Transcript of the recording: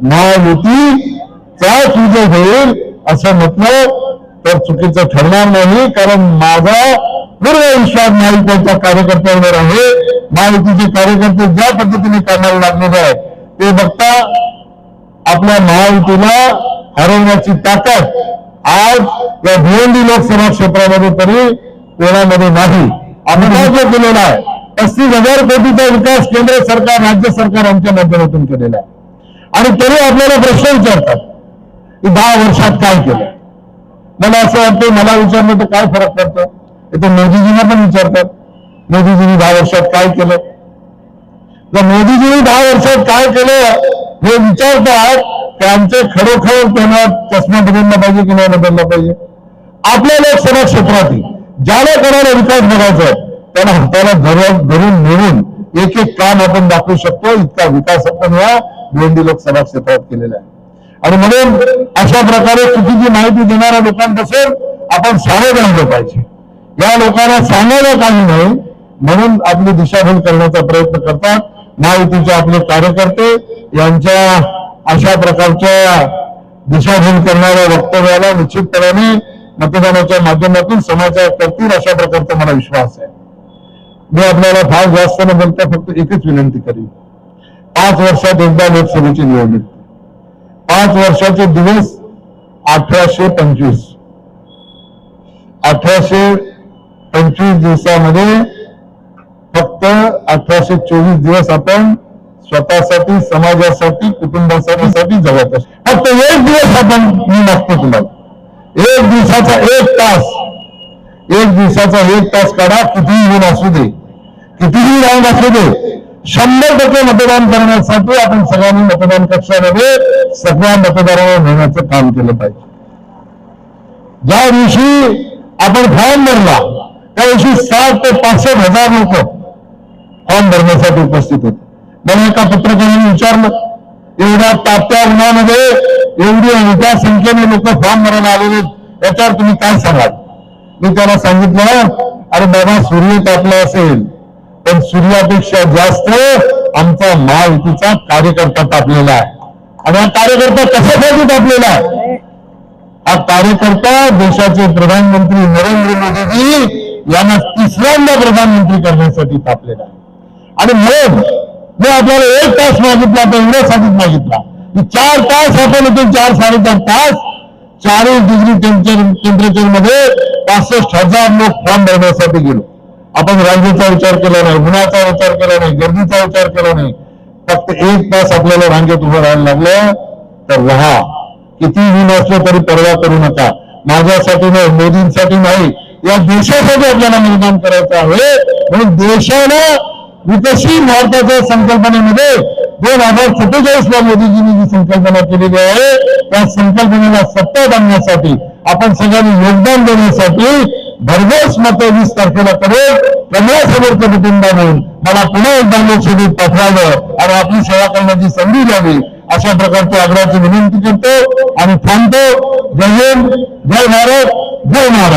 महायुतीचाच विजय होईल असं म्हटलं तर चुकीचं ठरणार नाही कारण माझा पूर्ण विश्वास महायुतीच्या कार्यकर्त्यांवर आहे. महायुतीचे कार्यकर्ते ज्या पद्धतीने कामाला लागलेले आहेत ते बघता आपल्या महायुतीला हरवण्याची ताकद आज या भिवंडी लोकसभा क्षेत्रामध्ये तरी कोणामध्ये नाही. आम्ही काय जो केलेला आहे पस्तीस हजार कोटीचा विकास केंद्र सरकार राज्य सरकार आमच्या माध्यमातून केलेला आहे. आणि तरी आपल्याला प्रश्न विचारतात की दहा वर्षात काय केलं? मला असं वाटतं मला विचारलं तर काय फरक पडतो? तर मोदीजींना पण विचारतात मोदीजींनी दहा वर्षात काय केलं? तर मोदीजींनी दहा वर्षात काय केलं हे विचारतात की आमचे खरोखर त्यांना चष्मा बदलला पाहिजे की नाही बदलला पाहिजे? आपल्या लोकसभा क्षेत्रातील ज्याला कोणाला विकास बघायचा आहे, त्याला हाताला धरून धरून मिळून एक एक काम आपण दाखवू शकतो इतका विकास आपण या भिवंडी लोकसभा क्षेत्रात केलेला आहे. आणि म्हणून अशा प्रकारे चुकीची माहिती देणाऱ्या लोकांपासून आपण सावध राहिलं पाहिजे. या लोकांना सांगायला काही नाही म्हणून आपली दिशाभूल करण्याचा प्रयत्न करतात. महायुतीचे आपले कार्यकर्ते यांच्या अशा प्रकारच्या दिशाभूल करणाऱ्या वक्तव्याला निश्चितपणाने मतदानाच्या माध्यमातून समाचार करतील अशा प्रकारचा मला विश्वास आहे. मी आपल्याला फार जास्त न बोलता फक्त एकच विनंती करीन. पाच वर्षात एकदा लोकसभेची निवडणूक. पाच वर्षाचे दिवस अठराशे पंचवीस. अठराशे पंचवीस दिवसामध्ये फक्त अठराशे चोवीस दिवस आपण स्वतःसाठी समाजासाठी कुटुंबासाठी जगत असतो. फक्त एक दिवस आपण मी मागतो तुम्हाला. एक दिवसाचा एक तास. एक दिवसाचा एक तास काढा कितीही गुण असू दे. कितीही राऊंड असू दे. शंभर टक्के मतदान करण्यासाठी आपण सगळ्यांनी मतदान कक्षामध्ये सगळ्या मतदारांना नेण्याचं काम केलं पाहिजे. ज्या दिवशी आपण फॉर्म भरला त्या दिवशी साठ ते पासष्ट हजार लोक फॉर्म भरण्यासाठी उपस्थित होते. मला एका पत्रकारांनी विचारलं एवढ्या ताप्या उन्हामध्ये एवढी मोठ्या संख्येने लोक फॉर्म भरायला आलेले याच्यावर तुम्ही काय सांगाल? मी त्याला सांगितलं अरे बाबा सूर्य तापला असेल पण सूर्यापेक्षा जास्त आमचा महायुतीचा कार्यकर्ता तापलेला आहे. आणि हा कार्यकर्ता कशासाठी तापलेला आहे? हा कार्यकर्ता देशाचे प्रधानमंत्री नरेंद्र मोदीजी यांना तिसऱ्यांदा प्रधानमंत्री करण्यासाठी तापलेला आहे. आणि म्हणून मी आपल्याला एक तास मागितला तर एवढ्यासाठीच मागितला. की चार तास आपण होतो चार साडेचार तास चाळीस डिग्री टेम्परेचर टेम्परेचरमध्ये पासष्ट हजार लोक फॉर्म भरण्यासाठी गेलो. आपण रांगेचा विचार केला नाही गुणाचा विचार केला नाही गर्दीचा विचार केला नाही फक्त एक तास आपल्याला रांगेत उभं राहायला लागलं तर राहा. किती ऊन असलं तरी पर्वा करू नका. माझ्यासाठी नाही मोदींसाठी नाही या देशासाठी आपल्याला निर्माण करायचं आहे. म्हणून देशाला विकसित भारताच्या संकल्पनेमध्ये दोन हजार सत्तेचाळीस ला मोदीजींनी जी संकल्पना केलेली आहे त्या संकल्पनेला सत्ता आणण्यासाठी आपण सगळ्यांनी योगदान देण्यासाठी भरघोस मत वीस तारखेला करेल कमळासमोरचं कुटुंब म्हणून मला पुन्हा एकदा लोकसभेत पाठवावं आणि आपली सेवा करण्याची संधी द्यावी अशा प्रकारचे आग्रहाची विनंती करतो आणि थांबतो. जय हिंद जय भारत जय महाराज